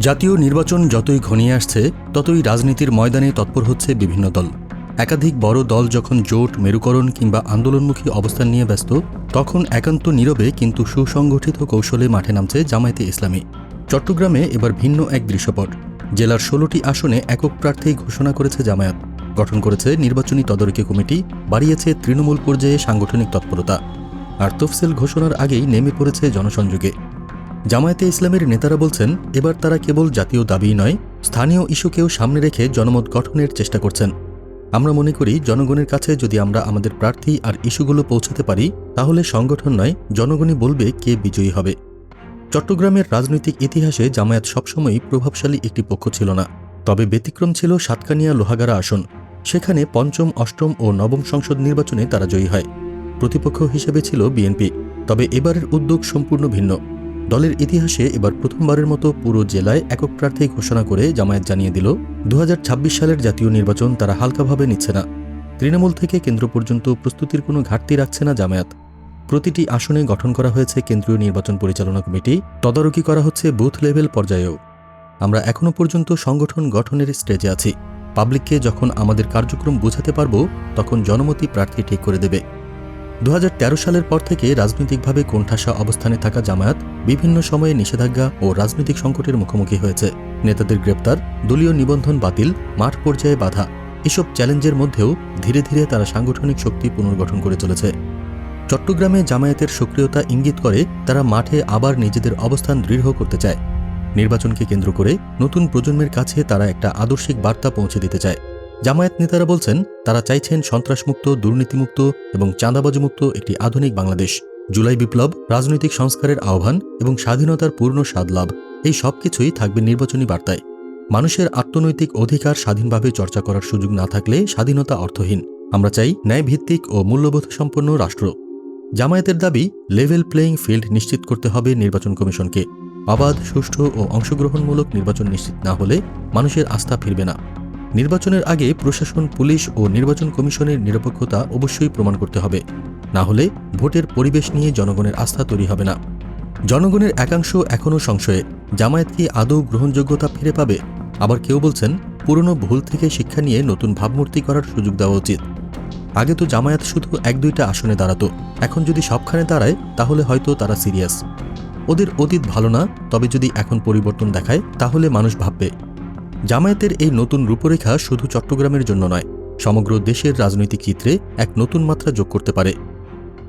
জাতীয় নির্বাচন যতই ঘনিয়ে আসছে, ততই রাজনীতির ময়দানে তৎপর হচ্ছে বিভিন্ন দল। একাধিক বড় দল যখন জোট, মেরুকরণ কিংবা আন্দোলনমুখী অবস্থান নিয়ে ব্যস্ত, তখন একান্ত নীরবে কিন্তু সুসংগঠিত কৌশলে মাঠে নামছে জামায়াতে ইসলামী। চট্টগ্রামে এবার ভিন্ন এক দৃশ্যপট। জেলার ষোলোটি আসনে একক প্রার্থী ঘোষণা করেছে জামায়াত। গঠন করেছে নির্বাচনী তদারকি কমিটি, বাড়িয়েছে তৃণমূল পর্যায়ে সাংগঠনিক তৎপরতা। আর তফসিল ঘোষণার আগেই নেমে পড়েছে জনসংযোগে। জামায়াতে ইসলামের নেতারা বলছেন, এবার তারা কেবল জাতীয় দাবি নয়, স্থানীয় ইস্যুকেও সামনে রেখে জনমত গঠনের চেষ্টা করছেন। আমরা মনে করি, জনগণের কাছে যদি আমরা আমাদের প্রার্থী আর ইস্যুগুলো পৌঁছাতে পারি, তাহলে সংগঠন নয়, জনগণই বলবে কে বিজয়ী হবে। চট্টগ্রামের রাজনৈতিক ইতিহাসে জামায়াত সবসময়ই প্রভাবশালী একটি পক্ষ ছিল না। তবে ব্যতিক্রম ছিল সাতকানিয়া লোহাগাড়া আসন। সেখানে পঞ্চম, অষ্টম ও নবম সংসদ নির্বাচনে তারা জয়ী হয়। প্রতিপক্ষ হিসেবে ছিল বিএনপি। তবে এবারের উদ্যোগ সম্পূর্ণ ভিন্ন। দলের ইতিহাসে এবার প্রথমবারের মতো পুরো জেলায় একক প্রার্থী ঘোষণা করে জামায়াত জানিয়ে দিল দু হাজার ছাব্বিশ সালের জাতীয় নির্বাচন তারা হালকাভাবে নিচ্ছে না। তৃণমূল থেকে কেন্দ্র পর্যন্ত প্রস্তুতির কোনো ঘাটতি রাখছে না জামায়াত। প্রতিটি আসনে গঠন করা হয়েছে কেন্দ্রীয় নির্বাচন পরিচালনা কমিটি, তদারকি করা হচ্ছে বুথ লেভেল পর্যায়েও। আমরা এখনও পর্যন্ত সংগঠন গঠনের স্টেজে আছি। পাবলিককে যখন আমাদের কার্যক্রম বোঝাতে পারব, তখন জনমতি প্রার্থী ঠিক করে দেবে। দু হাজার তেরো সালের পর থেকে রাজনৈতিকভাবে কোণঠাসা অবস্থানে থাকা জামায়াত বিভিন্ন সময়ে নিষেধাজ্ঞা ও রাজনৈতিক সংকটের মুখোমুখি হয়েছে। নেতাদের গ্রেপ্তার, দলীয় নিবন্ধন বাতিল, মাঠ পর্যায়ে বাধা। এসব চ্যালেঞ্জের মধ্যেও ধীরে ধীরে তারা সাংগঠনিক শক্তি পুনর্গঠন করে চলেছে। চট্টগ্রামে জামায়াতের সক্রিয়তা ইঙ্গিত করে তারা মাঠে আবার নিজেদের অবস্থান দৃঢ় করতে চায়। নির্বাচনকে কেন্দ্র করে নতুন প্রজন্মের কাছে তারা একটা আদর্শিক বার্তা পৌঁছে দিতে চায়। জামায়াত নেতারা বলছেন, তারা চাইছেন সন্ত্রাসমুক্ত, দুর্নীতিমুক্ত এবং চাঁদাবাজমুক্ত একটি আধুনিক বাংলাদেশ। জুলাই বিপ্লব, রাজনৈতিক সংস্কারের আহ্বান এবং স্বাধীনতার পূর্ণ স্বাদ লাভ, এই সব কিছুই থাকবে নির্বাচনী বার্তায়। মানুষের আত্মনৈতিক অধিকার স্বাধীনভাবে চর্চা করার সুযোগ না থাকলে স্বাধীনতা অর্থহীন। আমরা চাই ন্যায়ভিত্তিক ও মূল্যবোধ সম্পন্ন রাষ্ট্র। জামায়াতের দাবি লেভেল প্লেয়িং ফিল্ড নিশ্চিত করতে হবে নির্বাচন কমিশনকে। অবাধ, সুষ্ঠু ও অংশগ্রহণমূলক নির্বাচন নিশ্চিত না হলে মানুষের আস্থা ফিরবে না। নির্বাচনের আগে প্রশাসন, পুলিশ ও নির্বাচন কমিশনের নিরপেক্ষতা অবশ্যই প্রমাণ করতে হবে। না হলে ভোটের পরিবেশ নিয়ে জনগণের আস্থা তৈরি হবে না। জনগণের একাংশ এখনও সংশয়ে। জামায়াত কি আদৌ গ্রহণযোগ্যতা ফিরে পাবে? আবার কেউ বলছেন, পুরনো ভুল থেকে শিক্ষা নিয়ে নতুন ভাবমূর্তি করার সুযোগ দেওয়া উচিত। আগে তো জামায়াত শুধু এক দুইটা আসনে দাঁড়াতো। এখন যদি সবখানে দাঁড়ায়, তাহলে হয়তো তারা সিরিয়াস। ওদের অতীত ভালো না, তবে যদি এখন পরিবর্তন দেখায়, তাহলে মানুষ ভাববে জামায়াতের এই নতুন রূপরেখা শুধু চট্টগ্রামের জন্য নয়, সমগ্র দেশের রাজনৈতিক চিত্রে এক নতুন মাত্রা যোগ করতে পারে।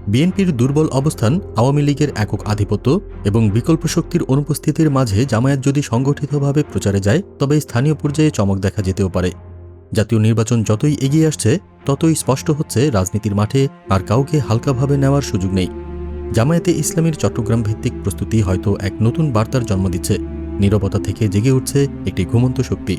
বিএনপির দুর্বল অবস্থান, আওয়ামী লীগের একক আধিপত্য এবং বিকল্প শক্তির অনুপস্থিতির মাঝে জামায়াত যদি সংগঠিতভাবে প্রচারে যায়, তবে স্থানীয় পর্যায়ে চমক দেখা যেতেও পারে। জাতীয় নির্বাচন যতই এগিয়ে আসছে, ততই স্পষ্ট হচ্ছে রাজনীতির মাঠে আর কাউকে হালকাভাবে নেওয়ার সুযোগ নেই। জামায়াতে ইসলামীর চট্টগ্রাম ভিত্তিক প্রস্তুতি হয়তো এক নতুন বার্তার জন্ম দিচ্ছে। নীরবতা থেকে জেগে উঠছে একটি ঘুমন্ত শক্তি।